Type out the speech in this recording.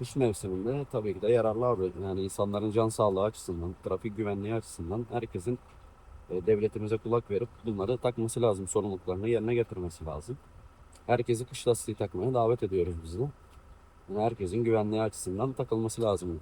kış mevsiminde tabii ki de yararlı abi. Yani insanların can sağlığı açısından, trafik güvenliği açısından herkesin e, devletimize kulak verip bunları takması lazım. Sorumluluklarını yerine getirmesi lazım. Herkesi kış lastiği takmaya davet ediyoruz biz de. Yani herkesin güvenliği açısından takılması lazım.